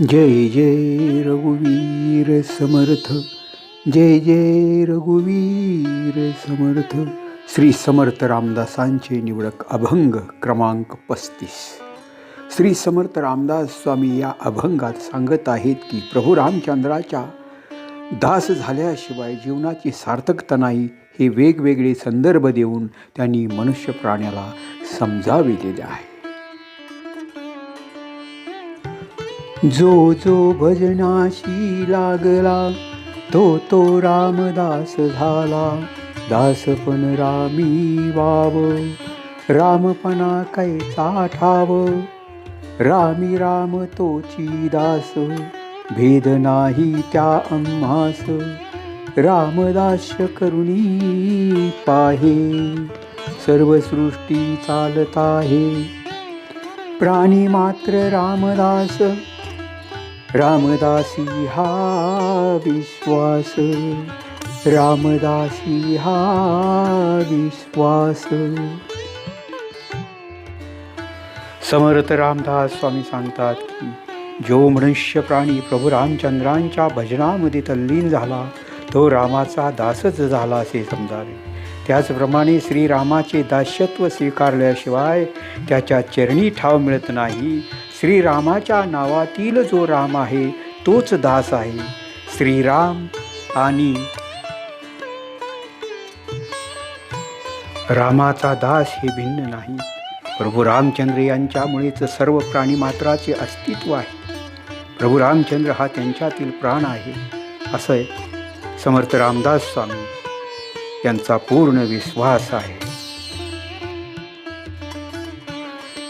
जय जय रघुवीर समर्थ जय जय रघुवीर समर्थ. श्री समर्थ रामदासांचे निवडक अभंग क्रमांक पस्तीस. श्री समर्थ रामदास स्वामी या अभंगात सांगत आहेत की प्रभू रामचंद्राच्या दास झाल्याशिवाय जीवनाची सार्थकता नाही हे वेगवेगळे संदर्भ देऊन त्यांनी मनुष्य प्राण्याला समजाविलेले आहे. जो जो भजनाशी लागला तो तो रामदास झाला. दासपण रामी वाव रामपणा कैचा ठाव रामी राम तोची दास भेद नाही त्या आम्हास. रामदास करुणी पाहे सर्व सृष्टी चालत आहे. प्राणी मात्र रामदास रामदासी हा विश्वास रामदासी हा विश्वास. समर्थ रामदास स्वामी सांगतात की जो मनुष्य प्राणी प्रभू रामचंद्रांच्या भजनामध्ये तल्लीन झाला तो रामाचा दासच झाला असे समजावे. त्याचप्रमाणे श्रीरामाचे दास्यत्व स्वीकारल्याशिवाय त्याच्या चरणी ठाव मिळत नाही. श्रीरामाच्या नावातील जो राम आहे तोच दास आहे. श्रीराम आणि रामाचा दास हे भिन्न नाही. प्रभू रामचंद्र यांच्यामुळेच सर्व प्राणीमात्राचे अस्तित्व आहे. प्रभू रामचंद्र हा त्यांच्यातील प्राण आहे असं समर्थ रामदास स्वामी यांचा पूर्ण विश्वास आहे.